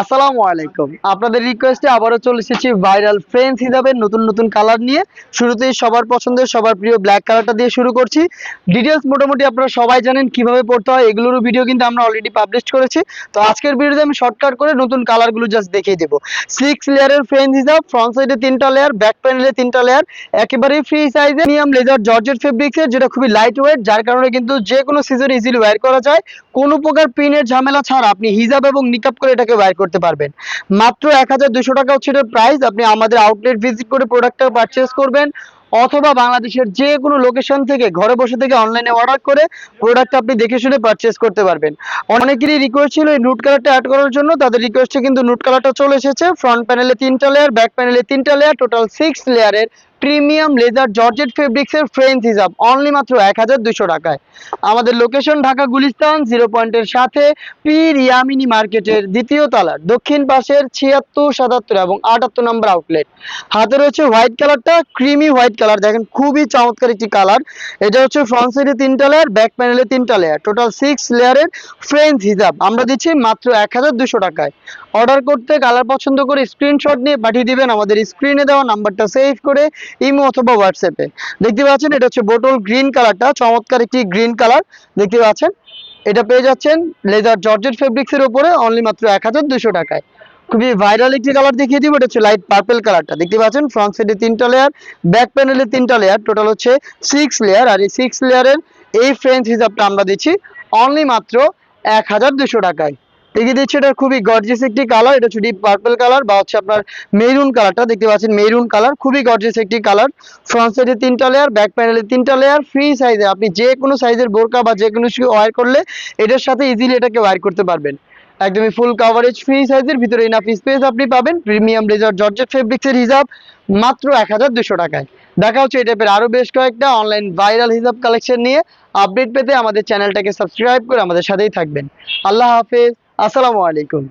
আসসালামু আলাইকুম। আপনাদের রিকোয়েস্টে আবারও চলে এসেছি ভাইরাল ফ্রেন্ডস হিসাবে নতুন নতুন কালার নিয়ে। শুরুতেই সবার পছন্দের, সবার প্রিয় ব্ল্যাক কালারটা দিয়ে শুরু করছি। ডিটেলস মোটামুটি আপনারা সবাই জানেন কীভাবে পড়তে হয়, এগুলোরও ভিডিও কিন্তু আমরা অলরেডি পাবলিশ করেছি। তো আজকের ভিডিওতে আমি শর্টকাট করে নতুন কালারগুলো জাস্ট দেখিয়ে দেবো। সিক্স লেয়ারের ফ্রেন্ডস হিসাব ফ্রন্ট সাইডে তিনটা লেয়ার ব্যাক প্যানেলে তিনটা লেয়ার একেবারেই ফ্রি সাইজে নিয়াম লেজার জর্জেট ফেব্রিক্সের যেটা খুবই লাইট ওয়েট যার কারণে কিন্তু যে কোনো সিজন ইজিলি ওয়্যার করা যায়। কোনো প্রকার পিনের ঝামেলা ছাড়া আপনি হিজাব এবং নিকাপ করে এটাকে ওয়্যার করতে পারবেন। মাত্র এক টাকা হচ্ছে এটার প্রাইস আপনি আমাদের আউটলেট ভিজিট করে প্রোডাক্টটা পারচেস করবেন, অথবা বাংলাদেশের যে কোনো লোকেশন থেকে ঘরে বসে থেকে অনলাইনে অর্ডার করে প্রোডাক্ট আপনি দেখে শুনে পারচেস করতে পারবেন। অনেকেরই রিকোয়েস্ট ছিল এই নুট কালারটা অ্যাড করার জন্য, তাদের রিকোয়েস্টে কিন্তু নুট কালারটা চলে এসেছে। ফ্রন্ট প্যানেলে তিনটা লেয়ার ব্যাক প্যানেলে তিনটা লেয়ার টোটাল সিক্স লেয়ারের প্রিমিয়াম লেজার জর্জেট ফেব্রিক্সের ফ্রেঞ্চ হিসাব অনলি মাত্র এক হাজার দুশো টাকায়। আমাদের লোকেশন ঢাকা গুলিস্তান জিরো পয়েন্টের সাথে পীর ইয়ামিনী মার্কেটের দ্বিতীয় তলার দক্ষিণ পাশের ছিয়াত্তর, সাতাত্তর এবং আটাত্তর নম্বর আউটলেট হাতে রয়েছে হোয়াইট কালারটা ক্রিমি হোয়াইট কালার দেখেন খুবই চমৎকার একটি কালার এটা হচ্ছে ফ্রন্ট সাইডে তিনটা লেয়ার ব্যাক প্যানেলে তিনটা লেয়ার টোটাল সিক্স লেয়ারের ফ্রেঞ্চ হিসাব আমরা দিচ্ছি মাত্র এক হাজার দুশো টাকায়। অর্ডার করতে কালার পছন্দ করে স্ক্রিনশট নিয়ে পাঠিয়ে দিবেন। আমাদের স্ক্রিনে দেওয়া নাম্বারটা সেভ করে ইমো অথবা হোয়াটসঅ্যাপে। দেখতে পাচ্ছেন, এটা হচ্ছে বোটল গ্রিন কালারটা, চমৎকার একটি গ্রিন কালার। দেখতে পাচ্ছেন, এটা পেয়ে যাচ্ছেন লেদার জর্জেট ফেব্রিক্সের উপরে অনলি মাত্র এক হাজার দুশো টাকায়। খুবই ভাইরাল একটি কালার দেখিয়ে দিব, এটা হচ্ছে লাইট পার্পল কালারটা। দেখতে পাচ্ছেন ফ্রন্ট সাইডে তিনটা লেয়ার ব্যাক প্যানেলে তিনটা লেয়ার টোটাল হচ্ছে সিক্স লেয়ার আর এই সিক্স লেয়ারের এই ফ্রেঞ্চ হিসাবটা আমরা দিচ্ছি অনলি মাত্র এক হাজার দুশো টাকায়। দেখিয়ে দিচ্ছি, এটা খুবই গর্জিয়াস একটি কালার এটা হচ্ছে ডিপ পার্পল কালার বা হচ্ছে আপনার মেরুন কালারটা দেখতে পাচ্ছেন মেরুন কালার খুবই গর্জিয়াস একটি কালার ফ্রন্ট সাইডে তিনটা লেয়ার ব্যাক প্যানেলে তিনটা লেয়ার ফ্রি সাইজে আপনি যে কোনো সাইজের বোরকা বা যে কোনো কিছু ওয়ার করলে এটার সাথে ইজিলি এটাকে ওয়্যার করতে পারবেন। একদমই ফুল কাভারেজ ফ্রি সাইজের ভিতরে ইনাফ স্পেস আপনি পাবেন। প্রিমিয়াম লেজার জর্জেট ফেব্রিক্সের হিসাব মাত্র এক টাকায়। দেখা হচ্ছে এই টাইপের আরও বেশ কয়েকটা অনলাইন ভাইরাল হিসাব কালেকশন নিয়ে। আপডেট পেতে আমাদের চ্যানেলটাকে সাবস্ক্রাইব করে আমাদের সাথেই থাকবেন। আল্লাহ হাফেজ। আসসালামু আলাইকুম।